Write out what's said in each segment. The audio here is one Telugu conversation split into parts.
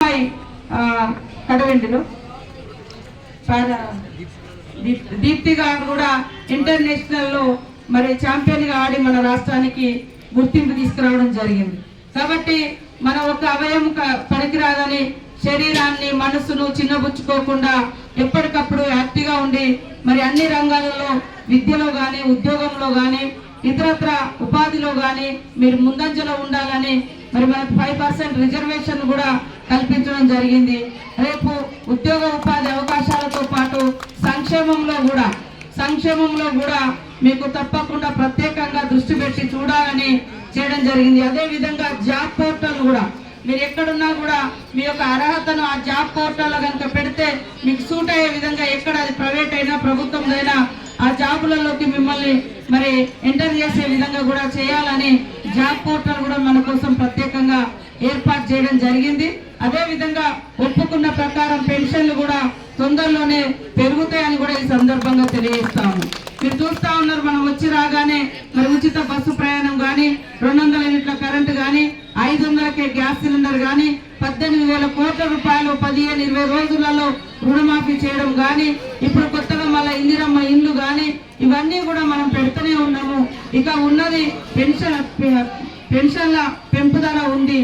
అమ్మాయి కడవెండిలో. దీప్తి గారు కూడా ఇంటర్నేషనల్లో మరి ఛాంపియన్గా ఆడి మన రాష్ట్రానికి గుర్తింపు తీసుకురావడం జరిగింది. కాబట్టి మన ఒక అవయం క- పనికిరాదని శరీరాన్ని మనసును చిన్నబుచ్చుకోకుండా ఎప్పటికప్పుడు యాక్టివ్గా ఉండి మరి అన్ని రంగాలలో విద్యలో కానీ ఉద్యోగంలో కానీ ఇతరత్ర ఉపాధిలో కానీ మీరు ముందంజలో ఉండాలని మరి మనకు ఫైవ్ పర్సెంట్ రిజర్వేషన్ కూడా కల్పించడం జరిగింది. రేపు ఉద్యోగ ఉపాధి అవకాశాలతో పాటు సంక్షేమంలో కూడా సంక్షేమంలో కూడా మీకు తప్పకుండా ప్రత్యేకంగా దృష్టి పెట్టి చూడాలని చేయడం జరిగింది. అదే విధంగా జాబ్ పోర్టల్ కూడా మీరు ఎక్కడున్నా కూడా మీ యొక్క అర్హతను ఆ జాబ్ పోర్టల్లో కనుక పెడితే మీకు సూట్ అయ్యే విధంగా ఎక్కడ అది ప్రైవేట్ అయినా ప్రభుత్వందైనా ఆ జాబులలోకి మిమ్మల్ని మరి ఎంటర్ చేసే విధంగా కూడా చేయాలని జాబ్ పోర్టల్ కూడా మన కోసం ప్రత్యేకంగా ఏర్పాటు చేయడం జరిగింది. ఒప్పుకున్న ప్రకారం పెన్షన్లు కూడా తొందరలోనే పెరుగుతాయని కూడా ఈ సందర్భంగా తెలియజేస్తాము. మీరు చూస్తా ఉన్నారు మనం వచ్చి రాగానే మరి ఉచిత బస్సు ప్రయాణం కానీ రెండు వందల యూనిట్ల కరెంటు కానీ ఐదు వందలకే గ్యాస్ సిలిండర్ కానీ పద్దెనిమిది వేల కోట్ల రూపాయలు పదిహేను ఇరవై రోజులలో రుణమాఫీ చేయడం కానీ ఇప్పుడు కొత్తగా మళ్ళీ ఇందిరమ్మ ఇండ్లు కానీ ఇవన్నీ కూడా మనం పెడుతూనే ఉన్నాము. ఇక ఉన్నది పెన్షన్ పెన్షన్ల పెంపుదల ఉంది.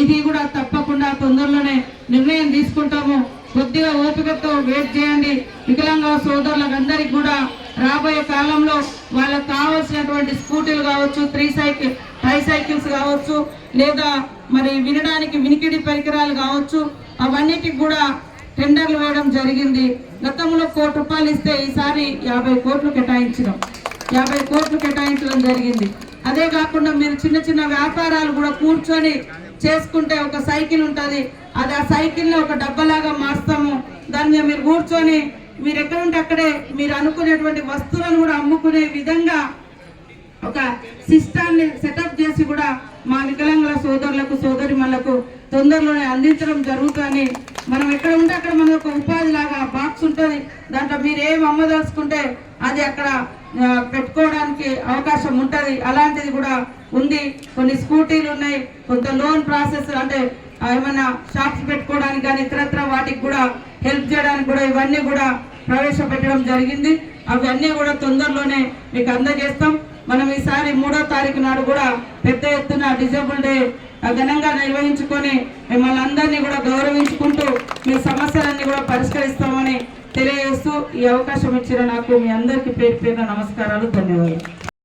ఇది కూడా తప్పకుండా తొందరలోనే నిర్ణయం తీసుకుంటాము. కొద్దిగా ఓపికతో వెయిట్ చేయండి. వికలాంగ సోదరులందరికీ కూడా రాబోయే కాలంలో వాళ్ళకు కావాల్సినటువంటి స్కూటీలు కావచ్చు త్రీ సైకిల్ ట్రై సైకిల్స్ కావచ్చు లేదా మరి వినడానికి వినికిడి పరికరాలు కావచ్చు అవన్నిటికి కూడా టెండర్లు వేయడం జరిగింది. గతంలో కోటి రూపాయలు ఇస్తే ఈసారి యాభై కోట్లు కేటాయించడం యాభై కోట్లు కేటాయించడం జరిగింది. అదే కాకుండా మీరు చిన్న చిన్న వ్యాపారాలు కూడా కూర్చొని చేసుకుంటే ఒక సైకిల్ ఉంటుంది. అది ఆ సైకిల్ని ఒక డబ్బలాగా మార్స్తాము దాని మీద మీరు కూర్చొని మీరు ఎక్కడ ఉంటే అక్కడే మీరు అనుకునేటువంటి వస్తువులను కూడా అమ్ముకునే విధంగా ఒక సిస్టాన్ని సెటప్ చేసి కూడా మా వికలాంగుల సోదరులకు సోదరిమణులకు తొందరలోనే అందించడం జరుగుతుంది. మనం ఎక్కడ ఉంటే అక్కడ మన ఒక ఉపాధి లాగా బాక్స్ ఉంటుంది. దాంట్లో మీరు ఏం అమ్మదలుచుకుంటే అది అక్కడ పెట్టుకోవడానికి అవకాశం ఉంటుంది. అలాంటిది కూడా ఉంది. కొన్ని స్కూటీలు ఉన్నాయి. కొంత లోన్ ప్రాసెస్ అంటే ఏమైనా ఏమన్నా షాప్స్ పెట్టుకోవడానికి కానీ ఇతరత్ర వాటికి కూడా హెల్ప్ చేయడానికి కూడా ఇవన్నీ కూడా ప్రవేశపెట్టడం జరిగింది. అవన్నీ కూడా తొందరలోనే మీకు అందజేస్తాం. మనం ఈసారి మూడో తారీఖు నాడు కూడా పెద్ద ఎత్తున డిజేబుల్ డే ఆ, ఘనంగా నిర్వహించుకొని మిమ్మల్ని అందరినీ కూడా గౌరవించుకుంటూ మీ సమస్యలన్నీ కూడా పరిష్కరిస్తామని తెలియజేస్తూ ఈ అవకాశం ఇచ్చిన నాకు మీ అందరికీ పేరు పేరు నమస్కారాలు ధన్యవాదాలు.